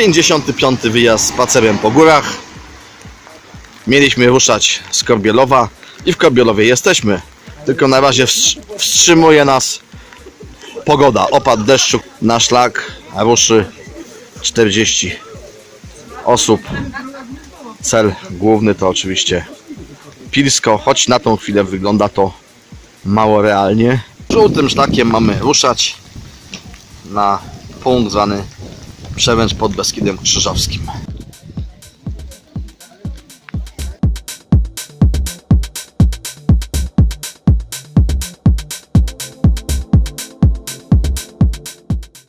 55. wyjazd spacerem po górach. Mieliśmy ruszać z Korbielowa i w Korbielowie jesteśmy. Tylko na razie wstr- wstrzymuje nas pogoda. Opad deszczu na szlak ruszy 40 osób. Cel główny to oczywiście Pilsko, choć na tą chwilę wygląda to mało realnie. Żółtym szlakiem mamy ruszać na punkt zwany Przemęcz pod Beskidem Krzyżowskim.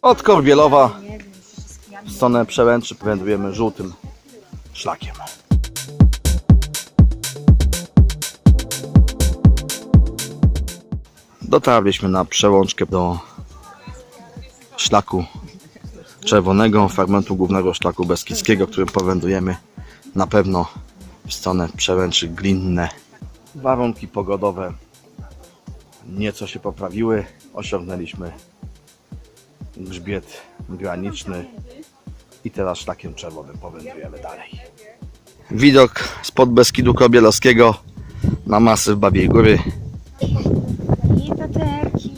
Od Korbielowa w stronę Przełęczy wędrujemy żółtym szlakiem. Dotarliśmy na przełączkę do szlaku czerwonego, fragmentu głównego szlaku beskidzkiego, którym powędrujemy na pewno w stronę przełęczy Glinne. Warunki pogodowe nieco się poprawiły. Osiągnęliśmy grzbiet graniczny i teraz szlakiem czerwonym powędrujemy dalej. Widok spod Beskidu Kobielowskiego na masyw Babiej Góry. I taterki.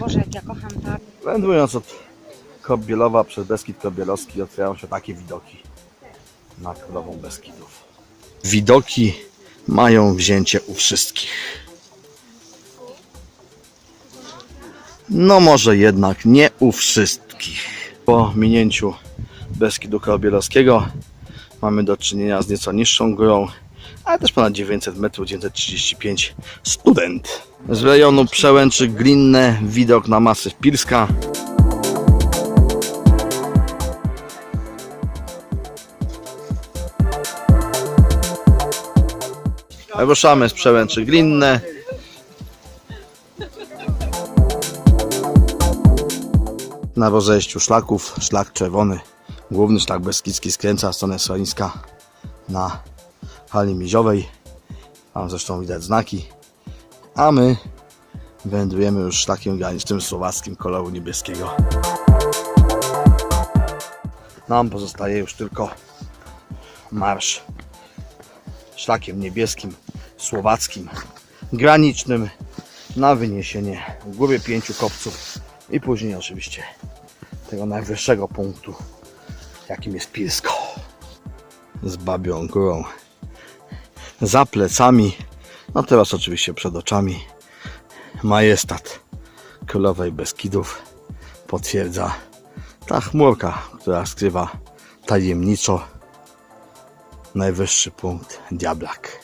Boże, jak ja kocham tak. Wędrując od Kobielowa przez Beskid Kobielowski otwierają się takie widoki na królową Beskidów. Widoki mają wzięcie u wszystkich. No może jednak nie u wszystkich. Po minięciu Beskidu Kobielowskiego mamy do czynienia z nieco niższą górą, ale też ponad 900 metrów, 935 student. Z rejonu Przełęczy Glinne widok na masyw Pilska. Ruszamy z Przełęczy Glinne. Na rozejściu szlaków, szlak czerwony, główny szlak Beskidzki skręca w stronę Słoniska na hali miziowej. Tam zresztą widać znaki. A my wędrujemy już szlakiem granicznym słowackim koloru niebieskiego. Nam pozostaje już tylko marsz szlakiem niebieskim, słowackim, granicznym na wyniesienie góry pięciu kopców i później oczywiście tego najwyższego punktu, jakim jest Pilsko. Z babią górą za plecami, no teraz oczywiście przed oczami majestat królowej Beskidów potwierdza ta chmurka, która skrywa tajemniczo najwyższy punkt Diablak.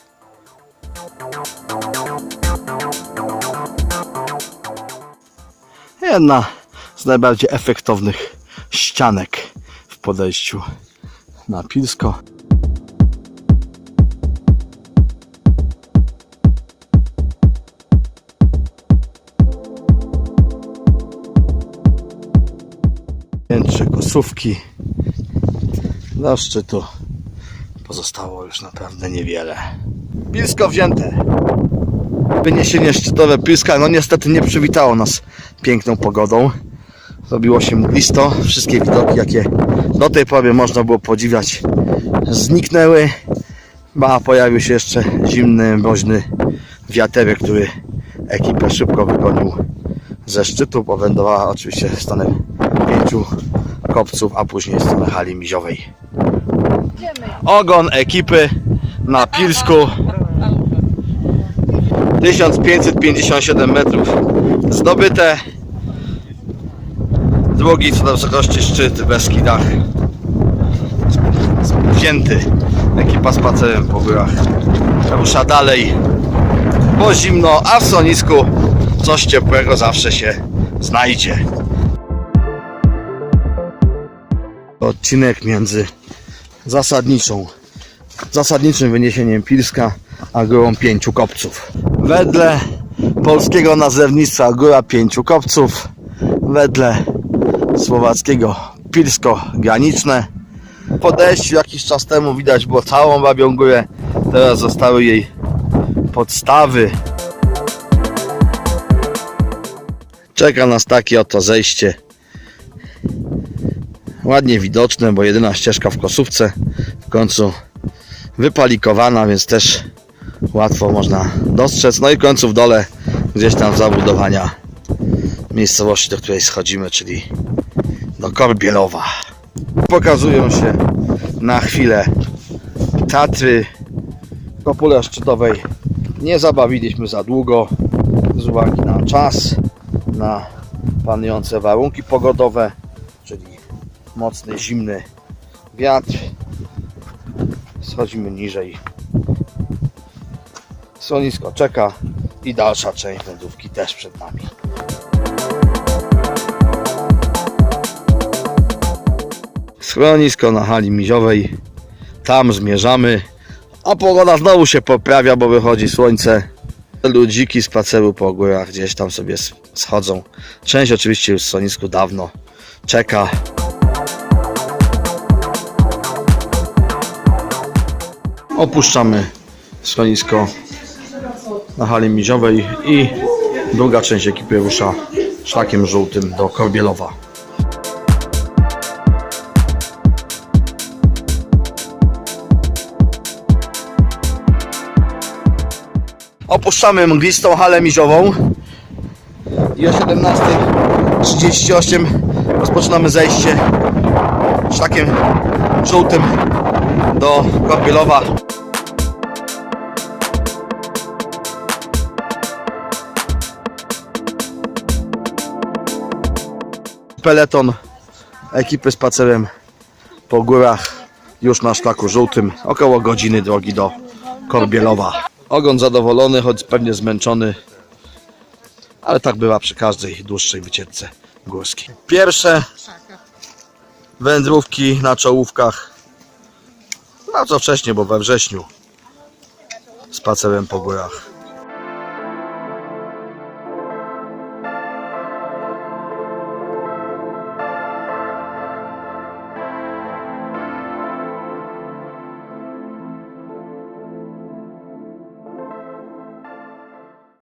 Jedna z najbardziej efektownych ścianek w podejściu na Pilsko. Piętrze kosówki do szczytu pozostało już naprawdę niewiele. Pilsko wzięte. Wyniesienie szczytowe Pilska, no niestety nie przywitało nas piękną pogodą. Robiło się mglisto. Wszystkie widoki, jakie do tej pory można było podziwiać, zniknęły. A pojawił się jeszcze zimny, mroźny wiaterek, który ekipę szybko wygonił ze szczytu. Powędrowała oczywiście w stronę pięciu kopców, a później w stronę hali miziowej ogon ekipy na Pilsku 1557 metrów zdobyte drugi co do wysokości szczyt Beskidach wzięty. Ekipa spacerem po górach. Rusza dalej. Bo zimno, a w Sonisku coś ciepłego zawsze się znajdzie. Odcinek między zasadniczą, zasadniczym wyniesieniem Pilska, a górą pięciu kopców. Wedle polskiego nazewnictwa góra pięciu kopców, wedle słowackiego Pilsko graniczne. W podejściu jakiś czas temu widać było całą Babią Górę, teraz zostały jej podstawy. Czeka nas takie oto zejście ładnie widoczne, bo jedyna ścieżka w kosówce w końcu wypalikowana, więc też łatwo można dostrzec. No i końcu w dole gdzieś tam zabudowania miejscowości, do której schodzimy, czyli do Korbielowa. Pokazują się na chwilę Tatry kopule szczytowej. Nie zabawiliśmy za długo z uwagi na czas, na panujące warunki pogodowe, czyli mocny, zimny wiatr. Schodzimy niżej. Schronisko czeka i dalsza część wędrówki też przed nami. Schronisko na hali miziowej. Tam zmierzamy. A pogoda znowu się poprawia, bo wychodzi słońce. Ludziki spaceru po górach gdzieś tam sobie schodzą. Część oczywiście już w schronisku dawno czeka. Opuszczamy schronisko na hali miziowej i druga część ekipy rusza szlakiem żółtym do Korbielowa. Opuszczamy mglistą halę miziową i o 17.38 rozpoczynamy zejście szlakiem żółtym do Korbielowa. Peleton ekipy spacerem po górach już na szlaku żółtym. Około godziny drogi do Korbielowa. Ogon zadowolony, choć pewnie zmęczony, ale tak bywa przy każdej dłuższej wycieczce górskiej. Pierwsze wędrówki na czołówkach bardzo wcześnie, bo we wrześniu spacerem po górach.